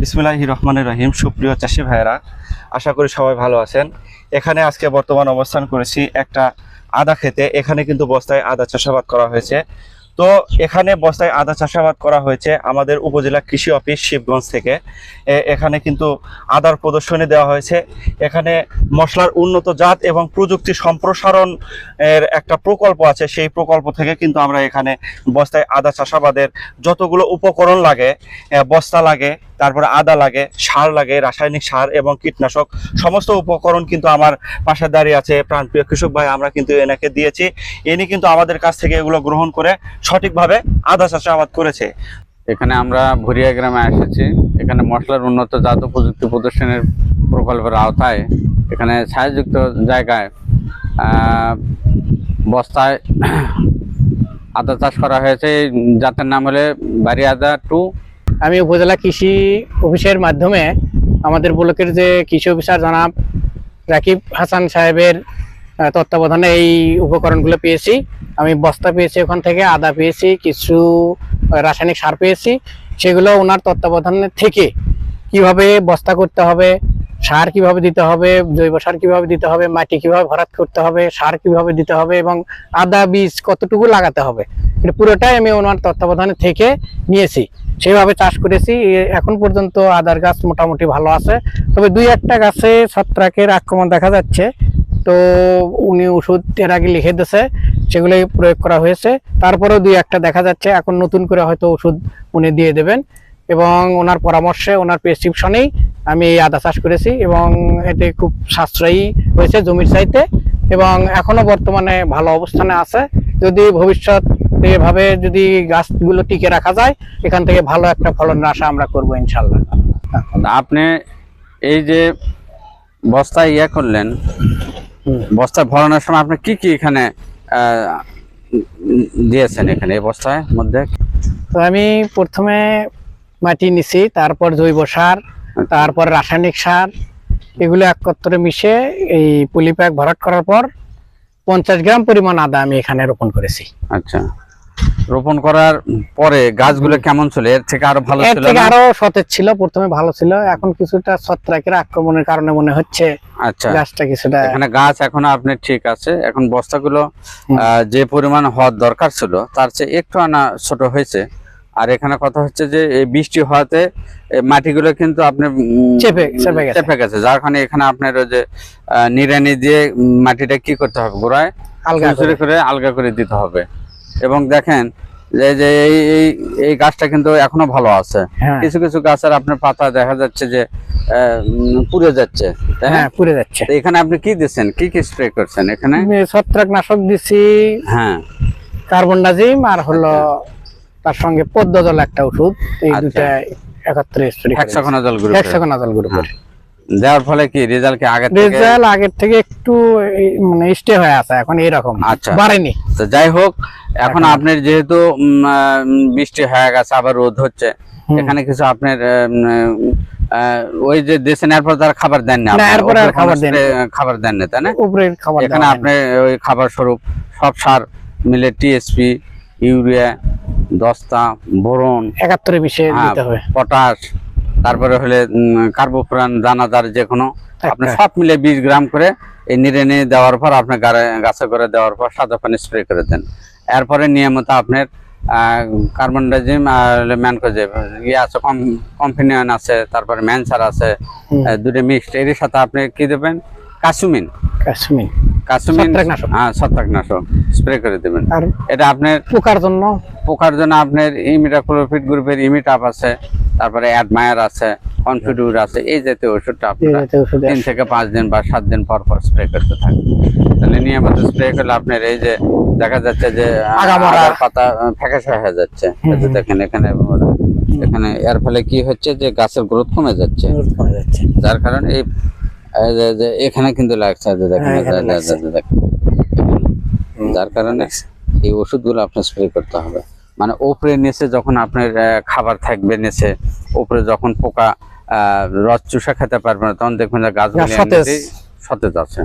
বিসমুল্লাহ রহমানের রহিম। সুপ্রিয় চাষি ভাইয়েরা, আশা করি সবাই ভালো আছেন। এখানে আজকে বর্তমান অবস্থান করেছি একটা আদা খেতে এখানে কিন্তু বস্তায় আদা চাষাবাদ করা হয়েছে। তো এখানে বস্তায় আদা চাষাবাদ করা হয়েছে আমাদের উপজেলা কৃষি অফিস শিবগঞ্জ থেকে। এখানে কিন্তু আদার প্রদর্শনী দেওয়া হয়েছে। এখানে মশলার উন্নত জাত এবং প্রযুক্তি সম্প্রসারণ এর একটা প্রকল্প আছে। সেই প্রকল্প থেকে কিন্তু আমরা এখানে বস্তায় আদা চাষাবাদের যতগুলো উপকরণ লাগে বস্তা লাগে তারপরে আদা লাগে, সার লাগে, রাসায়নিক সার এবং কীটনাশক, সমস্ত উপকরণ কিন্তু আমার পাশে দাঁড়িয়ে আছে প্রাণপ্রিয় কৃষক ভাই, আমরা কিন্তু এনাকে দিয়েছি। ইনি কিন্তু আমাদের কাছ থেকে এগুলো গ্রহণ করে সঠিকভাবে আদা চাষাবাদ করেছে। এখানে আমরা ভুরিয়া গ্রামে এসেছি। এখানে মশলার উন্নত জাত প্রযুক্তি প্রদর্শনের প্রকল্পের আওতায় এখানে ছায়াযুক্ত জায়গায় বস্তায় আদা চাষ করা হয়েছে। এই জাতের নাম হলে বাড়ি আদা টু আমি উপজেলা কৃষি অফিসের মাধ্যমে আমাদের ব্লকের যে কৃষি অফিসার জনাব রাকিব হাসান সাহেবের তত্ত্বাবধানে এই উপকরণগুলো পেয়েছি। আমি বস্তা পেয়েছি ওখান থেকে, আদা পেয়েছি, কিছু রাসায়নিক সার পেয়েছি। সেগুলো ওনার তত্ত্বাবধানে থেকে কীভাবে বস্তা করতে হবে, সার কীভাবে দিতে হবে, জৈব সার কীভাবে দিতে হবে, মাটি কীভাবে ভরাট করতে হবে, সার কীভাবে দিতে হবে এবং আদা বীজ কতটুকু লাগাতে হবে। এটা পুরোটাই আমি ওনার তত্ত্বাবধানে থেকে নিয়েছি। সেভাবে চাষ করেছি এখন পর্যন্ত আদার গাছ মোটামুটি ভালো আছে। তবে দুই একটা গাছে ছত্রাকের আক্রমণ দেখা যাচ্ছে। তো উনি ওষুধ এর আগে লিখে দিয়েছে সেগুলোই প্রয়োগ করা হয়েছে। তারপরেও দুই একটা দেখা যাচ্ছে, এখন নতুন করে হয়তো ওষুধ উনি দিয়ে দেবেন। এবং ওনার পরামর্শে, ওনার প্রেসক্রিপশনেই আমি এই আদা চাষ করেছি এবং এতে খুব সাশ্রয়ী হয়েছে জমির চাইতে। এবং এখনও বর্তমানে ভালো অবস্থানে আছে। যদি ভবিষ্যৎ এভাবে যদি গাছগুলো টিকে রাখা যায় এখান থেকে ভালো একটা ফলন আশা আমরা করব ইনশাল্লাহ। আপনি এই যে বস্তায় ইয়ে করলেন হুম। বস্তা ভরানোর সময় আপনি কি কি এখানে দিয়েছেন এখানে এই বস্তায় মধ্যে? তো আমি প্রথমে মাটি নিছি তারপর জৈব সার তারপর রাসায়নিক সার এগুলো একত্রে মিশে এই পলিপ্যাক ভরাট করার পর পঞ্চাশ গ্রাম পরিমাণ আদা আমি এখানে রোপণ করেছি। আচ্ছা। রোপণ করার পরে গাছগুলো কেমন ছিল? এর থেকে আরও ভালো ছিল থেকে আরও সতেজ ছিল প্রথমে ভালো ছিল। এখন কিছুটা ছত্রাকের আক্রমণের কারণে মনে হচ্ছে আচ্ছা। গাছটা কিছুটা এখানে গাছ এখনও আপনি ঠিক আছে। এখন বস্তাগুলো যে পরিমাণ হওয়ার দরকার ছিল তার চেয়ে একটু আনা ছোট হয়েছে। আর এখানে কথা হচ্ছে যে এই বৃষ্টি হওয়াতে মাটিগুলো কিন্তু আপনি চেপে- চেপে গেছে। যার কারণে এখানে আপনার ওই যে নিড়ানি দিয়ে মাটিটা কি করতে হবে? গোড়ায় আলগা। করে আলগা করে দিতে হবে। এবং দেখেন যে যে এই এই গাছটা কিন্তু এখনও ভালো আছে। হ্যাঁ। কিছু কিছু গাছের আপনার পাতা দেখা যাচ্ছে যে পুড়ে যাচ্ছে হ্যাঁ পুড়ে যাচ্ছে। এখানে আপনি কি দিচ্ছেন? কি কি স্প্রে করছেন এখানে? আমি ছত্রাকনাশক দিছি হ্যাঁ। কার্বন ডাজিম আর হলো তার সঙ্গে পদ্ম জল একটা ওষুধ এই আচ্ছা। দুটা একত্রে স্প্রে হেক্সাগোনাজল গ্রুপ হেক্সাগোনাজল গ্রুপের দেওয়ার ফলে কি রেজাল্ট কি আগে থেকে রেজাল্ট আগের থেকে একটু মানে স্টে হয়ে আছে এখন এইরকম আচ্ছা। বাড়েনি তো যাই হোক এখন আপনার যেহেতু বৃষ্টি হয়ে গেছে আবার রোদ হচ্ছে এখানে কিছু আপনার ওই যে দেশেন এরপর তার খাবার দেন না খাবার দেন না। খাবার দেন না তাই না উপরের খাবার এখানে আপনি ওই খাবার স্বরূপ সব সার মিলে টিএসপি ইউরিয়া দস্তা বোরন। একাত্তরে মিশিয়ে হ্যাঁ, দিতে হবে পটাশ তারপরে হলে কার্বোফ্রান দানাদার যে কোনো আপনি একটা। সব মিলে বিশ গ্রাম করে এই নিড়ে নিয়ে দেওয়ার পর আপনি গাড়ে- গাছে করে দেওয়ার পর সাদা পানি স্প্রে করে দেন। এরপরে নিয়মিত আপনার কার্বন ডাইজিম আর ম্যানকোজেব। ইয়ে আছে কম্পিনিয়ন আছে তারপরে ম্যানসার আছে দুটো মিক্সড। এর সাথে আপনি কি দেবেন? কাসুমিন। কাসুমিন। ছত্রাকনাশক। হ্যাঁ ছত্রাকনাশক। স্প্রে করে দেবেন। এটা আপনার পোকার জন্য? পোকার জন্য আপনার ইমিডাক্লোরোফিট গ্রুপের ইমিটাপ আছে। তারপরে অ্যাডমায়ার আছে কনফিডিউর আছে এই জাতীয় ওষুধটা আপনারা তিন থেকে পাঁচ দিন বা সাত দিন পর পর স্প্রে করতে থাকবে তাহলে নিয়মিত স্প্রে করলে আপনার এই যে দেখা যাচ্ছে যে আগার পাতা ফ্যাকাশে হয়ে যাচ্ছে। দেখেন এখানে এখানে এর ফলে কি হচ্ছে যে গাছের গ্রোথ কমে যাচ্ছে। কমে যাচ্ছে। যার কারণে এই এখানে কিন্তু লাগছে দেখেন হ্যাঁ, দেখেন। যার কারণে এই ওষুধগুলো আপনার স্প্রে করতে হবে। মানে ওপরে নেচে যখন আপনার খাবার থাকবে নেচে ওপরে যখন পোকা আহ, রস চুষা খেতে পারবে না তখন দেখবেন যে গাছগুলো গাছ সতেজ আছে।